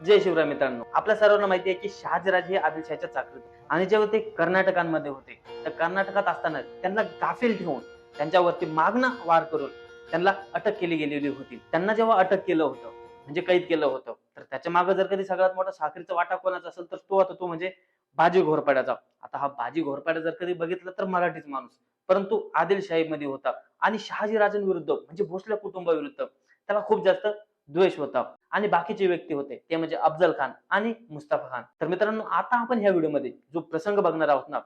जय शिवराय मित्रांनो. आपल्या सर्वांना माहिती आहे की शहाजीराज हे आदिलशाहीच्या चाकरीत आणि जेव्हा ते कर्नाटकांमध्ये होते. तर कर्नाटकात असताना त्यांना गाफील ठेवून त्यांच्यावरती मागणं वार करून त्यांना अटक केली गेलेली होती. त्यांना जेव्हा अटक केलं होतं म्हणजे कैद केलं होतं तर त्याच्यामागे जर कधी सगळ्यात मोठा साखरीचा वाटा कोणाचा असेल तर तो आता तो म्हणजे बाजी घोरपाड्याचा आता हा बाजी घोरपाड्या जर कधी बघितलं तर मराठीच माणूस. परंतु आदिलशाहीमध्ये होता. आणि शहाजी राजांविरुद्ध म्हणजे भोसले कुटुंबाविरुद्ध त्याला खूप जास्त द्वेष होता आणि बाकीचे व्यक्ती होते ते म्हणजे अफजल खान आणि मुस्ताफा खान. तर मित्रांनो आता आपण ह्या व्हिडिओमध्ये जो प्रसंग बघणार आहोत ना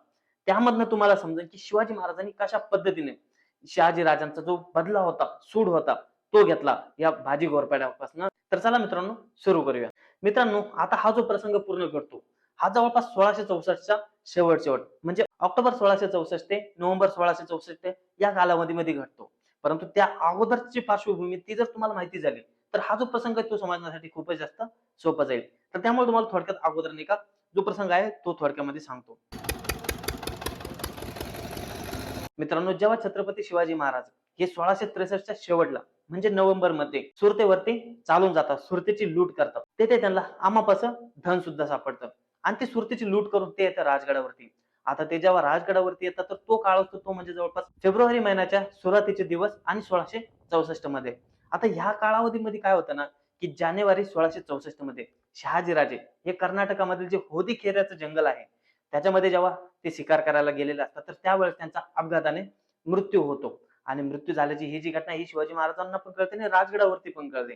त्यामधनं तुम्हाला समजेल की शिवाजी महाराजांनी कशा पद्धतीने शहाजी राजांचा जो बदला होता सूड होता तो घेतला या भाजी घोरपाड्यापासून तर चला मित्रांनो सुरू करूया. मित्रांनो आता हा जो प्रसंग पूर्ण करतो हा जवळपास सोळाशे चौसष्टचा शेवट शेवट म्हणजे ऑक्टोबर सोळाशे चौसष्ट ते नोव्हेंबर सोळाशे चौसष्ट या कालावधीमध्ये घडतो. परंतु त्या अगोदरची पार्श्वभूमी ती जर तुम्हाला माहिती झाली तर हा जो प्रसंग आहे तो समजण्यासाठी खूपच जास्त सोपा जाईल. तर त्यामुळे तुम्हाला थोडक्यात अगोदर नाही का जो प्रसंग आहे तो थोडक्यामध्ये सांगतो. मित्रांनो जेव्हा छत्रपती शिवाजी महाराज हे सोळाशे त्रेसष्टच्या शेवटला म्हणजे नोव्हेंबरमध्ये सुरतेवरती चालून जातात सुरतेची लूट करतात. तेथे त्यांना आमापाचं धन सुद्धा सापडतं. आणि ते सुरतेची लूट करून ते येतं राजगडावरती. आता ते जेव्हा राजगडावरती येतात तर तो काळ असतो तो म्हणजे जवळपास फेब्रुवारी महिन्याच्या सुरुवातीचे दिवस आणि सोळाशे चौसष्टमध्ये आता ह्या कालावधीमध्ये काय होतं ना की जानेवारी सोळाशे चौसष्टमध्ये शहाजीराजे हे कर्नाटकामधील जे होदी खेऱ्याचं जंगल आहे त्याच्यामध्ये जेव्हा ते शिकार करायला गेलेले असतात तर त्यावेळेस त्यांचा अपघाताने मृत्यू होतो. आणि मृत्यू झाल्याची ही जी घटना ही शिवाजी महाराजांना पण कळते आणि राजगडावरती पण कळते.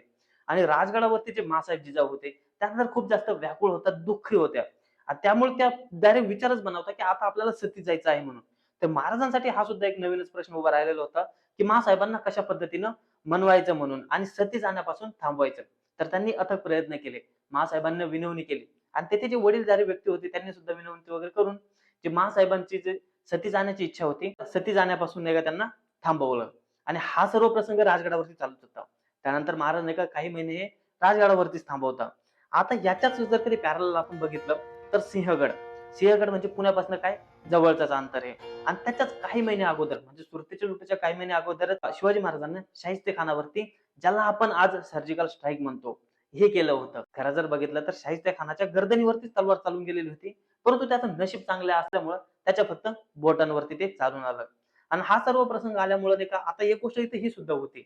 आणि राजगडावरती जे मासाहेब जिजाऊ होते त्यानंतर खूप जास्त व्याकुळ होतात दुःखी होत्या. आणि त्यामुळे त्या डायरेक्ट विचारच बनवता की आता आपल्याला सती जायचं आहे म्हणून. तर महाराजांसाठी हा सुद्धा एक नवीनच प्रश्न उभा राहिलेला होता की मासाहेबांना कशा पद्धतीनं मनवायचं म्हणून आणि सती जाण्यापासून थांबवायचं. तर त्यांनी अथक प्रयत्न केले. महासाहेबांना विनवणी केली. आणि तेथे जे वडीलधारी व्यक्ती होते त्यांनी सुद्धा विनवणी वगैरे करून जे महासाहेबांची जे सती जाण्याची इच्छा होती सती जाण्यापासून नाही का त्यांना थांबवलं. आणि हा सर्व प्रसंग राजगडावरती चालत होता. त्यानंतर महाराज नाही का काही महिने हे राजगडावरतीच थांबवता. आता याच्याच जर कधी पॅरल आपण बघितलं तर सिंहगड. सिंहगड म्हणजे पुण्यापासून काय? जवळचाच अंतर आहे. आणि त्याच्याच काही महिने अगोदर म्हणजे सुरतेच्या लुटीच्या काही महिने अगोदरच शिवाजी महाराजांनी शाहिस्ते खानावरती ज्याला आपण आज सर्जिकल स्ट्राईक म्हणतो हे केलं होतं. खरं जर बघितलं तर शाहिस्ते खानाच्या गर्दनीवरतीच तलवार चालून गेलेली होती. परंतु त्याचं नशीब चांगलं असल्यामुळं त्याच्या फक्त बोटांवरती ते चालून आलं. आणि हा सर्व प्रसंग आल्यामुळे नाही का आता एक गोष्ट इथे ही सुद्धा होती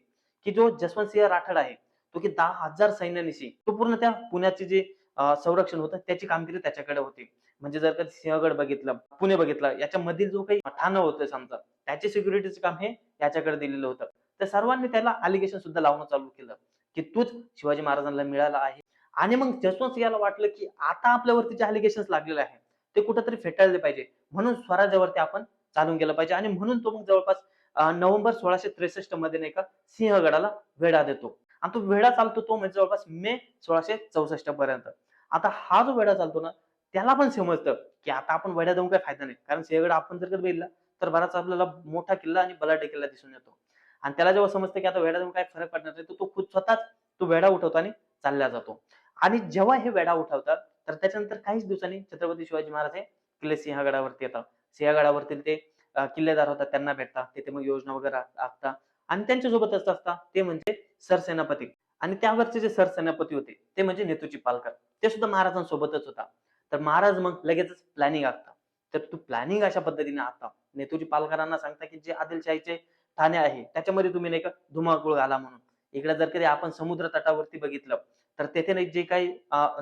की जो जसवंत सिंह राठोड आहे तो की दहा हजार सैन्यानिशी तो पूर्ण त्या पुण्याचे जे संरक्षण होतं त्याची कामगिरी त्याच्याकडे होती. म्हणजे जर का सिंहगड बघितलं पुणे बघितलं याच्या मधील जो काही ठाणं होतं समजा त्याचे सिक्युरिटीचं काम हे याच्याकडे दिलेलं होतं. तर सर्वांनी त्याला अलिगेशन सुद्धा लावणं चालू केलं की तूच शिवाजी महाराजांना मिळाला आहे. आणि मग जसवंत याला वाटलं की आता आपल्यावरती जे अलिगेशन लागलेले आहे ते कुठंतरी फेटाळले पाहिजे. म्हणून स्वराज्यावरती आपण चालून गेलं पाहिजे. आणि म्हणून तो मग जवळपास नोव्हेंबर सोळाशे त्रेसष्टमध्ये नाही का सिंहगडाला वेढा देतो. आणि तो वेढा चालतो तो म्हणजे जवळपास मे सोळाशे चौसष्ट पर्यंत. आता हा जो वेढा चालतो ना त्याला पण समजतं की आता आपण वेढा देऊन काही फायदा नाही. कारण सिंहगड आपण जर कधी बघितला तर बराच आपल्याला मोठा किल्ला आणि बलाढ्य किल्ला दिसून येतो. आणि त्याला जेव्हा समजतं की आता वेडा काय फरक पडणार नाही तर तो खुद स्वतःच तो वेढा उठवतो आणि चालला जातो. आणि जेव्हा हे वेढा उठवतात तर त्याच्यानंतर काहीच दिवसांनी छत्रपती शिवाजी महाराज हे किल्ले सिंहगडावरती येतात. सिंहगडावरती ते किल्लेदार होतात त्यांना भेटतात तिथे मग योजना वगैरे आखतात. आणि त्यांच्या सोबतच असतात ते म्हणजे सरसेनापती. आणि त्यावरचे जे सरसेनापती होते ते म्हणजे नेतूजी पालकर. ते सुद्धा महाराजांसोबतच होता. तर महाराज मग लगेचच प्लॅनिंग आखतात. तर तू प्लॅनिंग अशा पद्धतीने आता नेतूजी पालकरांना सांगता की जे आदिलशाहीचे ठाणे आहे त्याच्यामध्ये तुम्ही नाही का धुमाकूळ घाला म्हणून. इकडे जर कधी आपण समुद्र तटावरती बघितलं तर तेथे नाही जे काही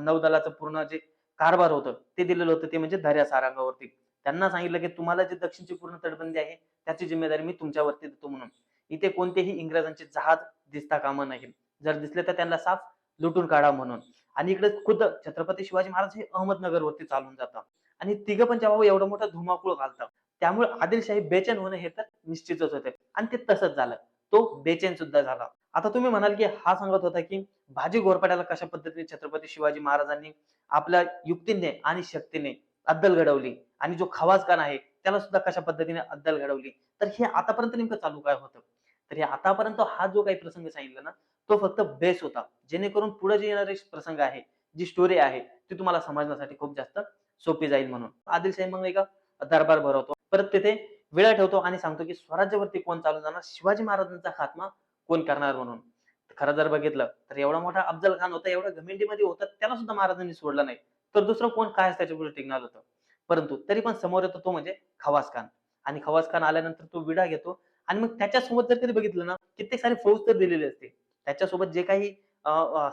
नौदलाचं पूर्ण जे कारभार होतं ते दिलेलं होतं ते म्हणजे दर्या सारंगावरती. त्यांना सांगितलं की तुम्हाला जे दक्षिणची पूर्ण तटबंदी आहे त्याची जिम्मेदारी मी तुमच्यावरती देतो म्हणून. इथे कोणतेही इंग्रजांचे जहाज दिसता कामा नाही. जर दिसले तर त्यांना साफ लुटून काढा म्हणून. आणि इकडे खुद्द छत्रपती शिवाजी महाराज हे अहमदनगर वरती चालून जातात. आणि तिघं पण जेव्हा एवढं मोठा धुमाकूळ घालतात त्यामुळे आदिलशाही बेचैन होणं हे तर निश्चितच होते. आणि ते तसंच झालं. तो बेचैन सुद्धा झाला. आता तुम्ही म्हणाल की हा सांगत होता की भाजी घोरपाड्याला कशा पद्धतीने छत्रपती शिवाजी महाराजांनी आपल्या युक्तीने आणि शक्तीने अद्दल घडवली आणि जो खवाजखान आहे त्याला सुद्धा कशा पद्धतीने अद्दल घडवली? तर हे आतापर्यंत नेमकं चालू काय होतं? तर हे आतापर्यंत हा जो काही प्रसंग सांगितला ना तो फक्त बेस होता. जेणेकरून पुढे जे येणारे प्रसंग आहे जी स्टोरी आहे ती तुम्हाला समजण्यासाठी खूप जास्त सोपी जाईल म्हणून. आदिलशाही मग एका दरबार भरवतो. परत तिथे वेळा ठेवतो आणि सांगतो की स्वराज्यावरती कोण चालून जाणार? शिवाजी महाराजांचा खात्मा कोण करणार म्हणून. खरं जर बघितलं तर एवढा मोठा अफजल खान होता एवढा घमेंडीमध्ये होता त्याला सुद्धा महाराजांनी सोडलं नाही. तर दुसरं कोण काय त्याच्यापुढे टिकणार होतं? परंतु तरी पण समोर येतो तो म्हणजे खवास खान. आणि खवास खान आल्यानंतर तो विडा घेतो. आणि मग त्याच्यासोबत जर कधी बघितलं ना कित्येक सारे फौज तर दिलेले असते. त्याच्यासोबत जे काही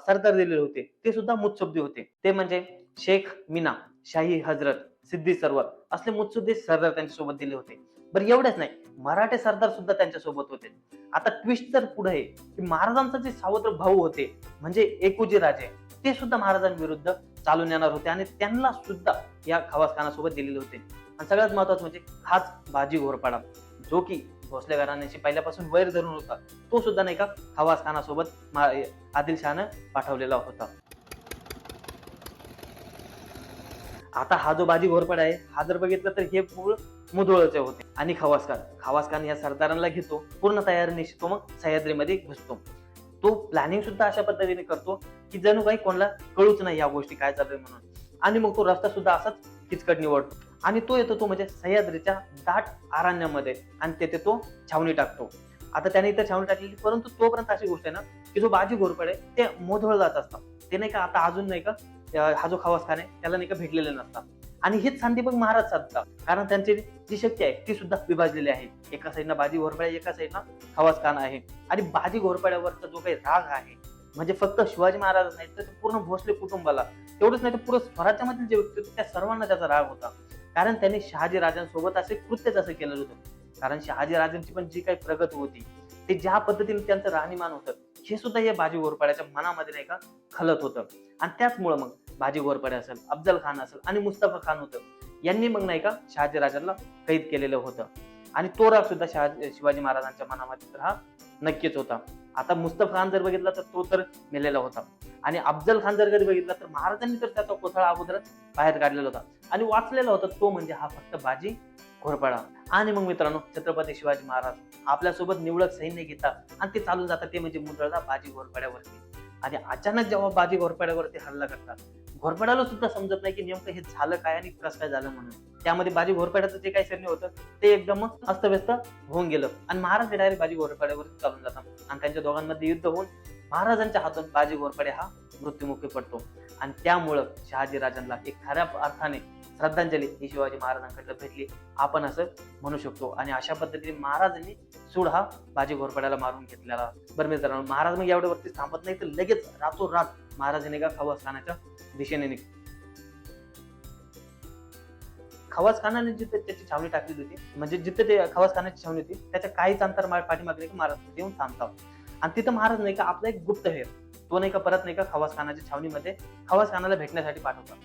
सरदार दिलेले होते ते सुद्धा मुत्सद्दी होते. ते म्हणजे शेख मीना. शाही हजरत सिद्धी सरवर असले मुत्सुद्दी सरदार त्यांच्यासोबत दिले होते. बरं एवढंच नाही. मराठे सरदार सुद्धा त्यांच्यासोबत होते. आता ट्विस्ट तर पुढे आहे की महाराजांचा जे सावत्र भाऊ होते म्हणजे एकुजी राजे ते सुद्धा महाराजांविरुद्ध चालून येणार होते आणि त्यांना सुद्धा या खवासखानासोबत दिलेले होते. आणि सगळ्यात महत्वाचं म्हणजे खास बाजी घोरपाडा जो की भोसले घराण्याशी पहिल्यापासून वैर धरून होता तो सुद्धा नाही का खवासखानासोबत आदिलशहानं पाठवलेला होता. आता हा जो बाजी घोरपड आहे हा जर बघितलं तर हे मूळ मुधोळचे होते. आणि खवास खान या सरदारांना घेतो पूर्ण तयारीनिशी तो मग सह्याद्रीमध्ये घुसतो. तो प्लॅनिंग सुद्धा अशा पद्धतीने करतो की जणू काही कोणाला कळूच नाही या गोष्टी काय चालू आहे म्हणून. आणि मग तो रस्ता सुद्धा असाच किचकट निवडतो. आणि तो येतो तो म्हणजे सह्याद्रीच्या दाट अरण्यामध्ये आणि तेथे तो छावणी टाकतो. आता त्याने इथं छावणी टाकलेली परंतु तोपर्यंत अशी गोष्ट आहे ना की जो बाजी घोरपड आहे ते मोधळ जात असतात ते नाही का आता अजून नाही का हा जो खवास खान आहे त्याला नाही का भेटलेले नसतात. आणि हीच संधी मग महाराज साधतात. कारण त्यांची जी शक्ती आहे ती सुद्धा विभाजलेली आहे. एका साईडनं बाजी घोरपड्या एका साईडनं खवास खान आहे. आणि बाजी घोरपड्यावरचा जो काही राग आहे म्हणजे फक्त शिवाजी महाराज नाही तर पूर्ण भोसले कुटुंबाला. तेवढंच नाही तर पूर्ण स्वराज्यामधील जे व्यक्ती होते त्या सर्वांना त्याचा राग होता. कारण त्यांनी शहाजी राजांसोबत असे कृत्यच असं केलेलं होतं. कारण शहाजी राजांची पण जी काही प्रगती होती ते ज्या पद्धतीने त्यांचं राहणीमान होतं हे सुद्धा या बाजी घोरपड्याच्या मनामध्ये नाही का खलत होतं. आणि त्याचमुळं मग बाजी घोरपडे असेल अफजल खान असेल आणि मुस्तफा खान होतं. यांनी मग नाही का शहाजी राजांना कैद केलेलं होतं. आणि तो राग सुद्धा शहा शिवाजी महाराजांच्या मनामध्ये तर हा नक्कीच होता. आता मुस्तफा खान जर बघितला तर तो तर मेलेला होता. आणि अफजल खान जर कधी बघितला तर महाराजांनी तर त्याचा कोथळा अगोदरच बाहेर काढलेला होता. आणि वाचलेला होता तो म्हणजे हा फक्त बाजी घोरपडा. आणि मग मित्रांनो छत्रपती शिवाजी महाराज आपल्यासोबत निवडक सैन्य घेतात आणि ते चालून जातात ते म्हणजे मुंडळदा बाजी घोरपाड्यावरती. आणि अचानक जेव्हा बाजी घोरपाड्यावरती हल्ला करतात घोरपाड्याला सुद्धा समजत नाही की नेमकं हे झालं काय आणि कसं काय झालं म्हणून. त्यामध्ये बाजी घोरपाड्याचं जे काही सैन्य होतं ते एकदम अस्तव्यस्त होऊन गेलं. आणि महाराज डायरेक्ट बाजी घोरपाड्यावरती चालून जातात. आणि त्यांच्या दोघांमध्ये युद्ध होऊन महाराजांच्या हातून बाजी घोरपाडे हा मृत्युमुखी पडतो. आणि त्यामुळं शहाजी राजांना एक खऱ्या अर्थाने श्रद्धांजली ही शिवाजी महाराजांकडे भेटली. आपण असं म्हणू शकतो. आणि अशा पद्धतीने महाराजांनी सूड हा बाजी घोरपड्याला मारून घेतलेला. बरं मित्रांनो महाराज मग एवढ्यावरती थांबत नाही तर लगेच रातोरात महाराजांनी का खवास खानाच्या दिशेने निघ खवास खानाने जिथे त्याची छावणी टाकली होती म्हणजे जिथे ते खवास खानाची छावणी होती त्याच्या काहीच अंतर पाठीमागे महाराज येऊन थांबतात आणि तिथं महाराज नाही का आपला एक गुप्त हे तो नाही का परत नाही का खवास खानाच्या छावणीमध्ये खवास खानाला भेटण्यासाठी पाठवतात.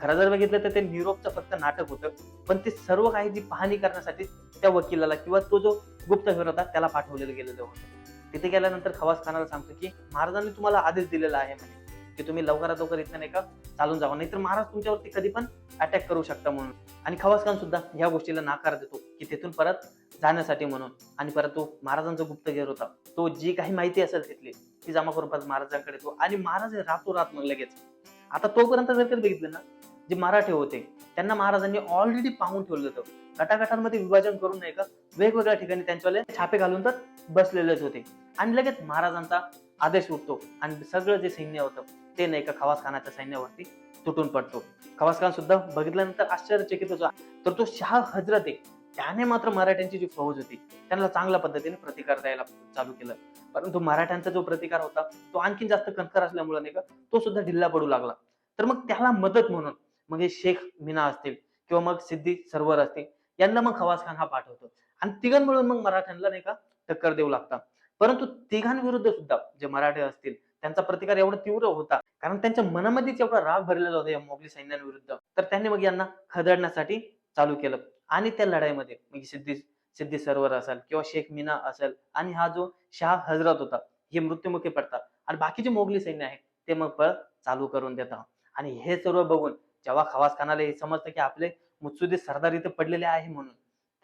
खरं जर बघितलं तर ते निरोपचं फक्त नाटक होतं पण ते सर्व काही जी पाहणी करण्यासाठी त्या वकिलाला किंवा तो जो गुप्तहेर होता त्याला पाठवलेलं गेलेलं होतं. तिथे गेल्यानंतर खवास खानाला सांगतो की महाराजांनी तुम्हाला आदेश दिलेला आहे म्हणे की तुम्ही लवकरात लवकर इथं नाही का चालून जावा. नाहीतर महाराज तुमच्यावरती कधी पण अटॅक करू शकता म्हणून. आणि खवास खान सुद्धा या गोष्टीला नाकार देतो की तिथून परत जाण्यासाठी म्हणून. आणि परत तो महाराजांचा गुप्तहेर होता. तो जी काही माहिती असेल तिथली ती जमा करून परत महाराजांकडे तो आणि महाराज रातोरात मग लगेच आता तोपर्यंत जर कधी बघितलं ना जे मराठे होते त्यांना महाराजांनी ऑलरेडी पाहून ठेवलं होतं. गटागटांमध्ये विभाजन करून नाही का वेगवेगळ्या ठिकाणी त्यांच्यावाले छापे घालून तर बसलेलेच होते. आणि लगेच महाराजांचा आदेश उठतो आणि सगळं जे सैन्य होतं ते नाही का खवास खानाच्या सैन्यावरती तुटून पडतो. खवास खान सुद्धा बघितल्यानंतर आश्चर्यचकित होतो. तर तो शाह हजरत आहे. त्याने मात्र मराठ्यांची जी फौज होती त्यांना चांगल्या पद्धतीने प्रतिकार द्यायला चालू केलं. परंतु मराठ्यांचा जो प्रतिकार होता तो आणखी जास्त कणखर असल्यामुळे नाही का तो सुद्धा ढिल्ला पडू लागला. तर मग त्याला मदत म्हणून मग हे शेख मीना असतील किंवा मग सिद्धी सरवर असतील यांना मग खवास खान हा पाठवतो. आणि तिघां मिळून मग मराठ्यांना नाही का टक्कर देऊ लागतात. परंतु तिघांविरुद्ध सुद्धा जे मराठे असतील त्यांचा प्रतिकार एवढा तीव्र होता कारण त्यांच्या मनामध्येच एवढा राग भरलेला होता या मोगली सैन्यांविरुद्ध. तर त्यांनी मग यांना खदडण्यासाठी चालू केलं. आणि त्या लढाईमध्ये म्हणजे सिद्धी सिद्धी सरवर असेल किंवा शेख मीना असेल आणि हा जो शाह हजरत होता हे मृत्युमुखी पडतात. आणि बाकीचे मोगली सैन्य आहे ते मग पळ चालू करून देतात. आणि हे सर्व बघून जेव्हा खवास खानाला हे समजतं की आपले मुत्सुदी सरदार इथे पडलेले आहे म्हणून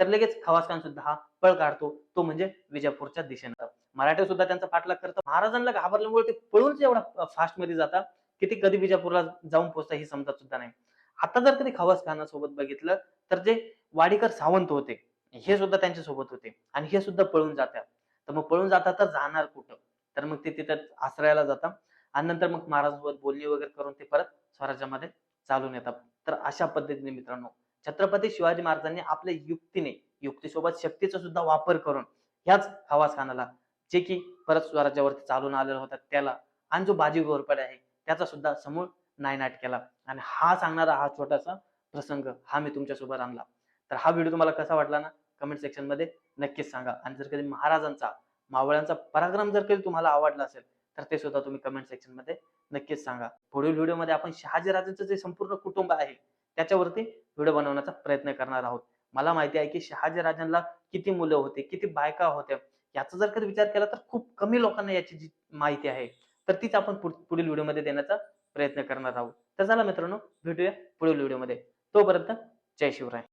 तर लगेच खवास खान सुद्धा हा पळ काढतो. तो म्हणजे विजापूरच्या दिशेनं. मराठे सुद्धा त्यांचा पाठलाग करतो महाराजांना घाबरल्यामुळे ते पळून एवढा फास्टमध्ये जातात की ते कधी विजापूरला जाऊन पोहोचतात हे समजत सुद्धा नाही. आता जर कधी खवास खानासोबत बघितलं तर जे वाडीकर सावंत होते हे सुद्धा त्यांच्यासोबत होते आणि हे सुद्धा पळून जातात. तर मग पळून जातात तर जाणार कुठं? तर मग ते तिथं आश्रयाला जातात आणि नंतर मग महाराजांसोबत बोलणी वगैरे करून ते परत स्वराज्यामध्ये चालून येतात. तर अशा पद्धतीने मित्रांनो छत्रपती शिवाजी महाराजांनी आपल्या युक्तीने युक्तीसोबत शक्तीचा सुद्धा वापर करून ह्याच हवास खानाला जे की परत स्वराज्यावरती चालून आलेला होता त्याला आणि जो बाजी घोरपडे आहे त्याचा सुद्धा समूळ नायनाट केला. आणि हा सांगणारा हा छोटासा प्रसंग हा मी तुमच्यासोबत आणला. तर हा व्हिडिओ तुम्हाला कसा वाटला ना कमेंट सेक्शनमध्ये नक्कीच सांगा. आणि जर कधी महाराजांचा मावळ्यांचा पराक्रम जर कधी तुम्हाला आवडला असेल तर ते सुद्धा तुम्ही कमेंट सेक्शनमध्ये नक्कीच सांगा. पुढील व्हिडिओमध्ये आपण शहाजी राजांचं जे संपूर्ण कुटुंब आहे त्याच्यावरती व्हिडिओ बनवण्याचा प्रयत्न करणार आहोत. मला माहिती आहे की शहाजी राजांना किती मुलं होते किती बायका होत्या याचा जर कधी विचार केला तर खूप कमी लोकांना याची जी माहिती आहे. तर तीच आपण पुढ- पुढील व्हिडिओमध्ये देण्याचा प्रयत्न करणार आहोत. तर चला मित्रांनो भेटूया पुढील व्हिडिओमध्ये तोपर्यंत जय शिवराय.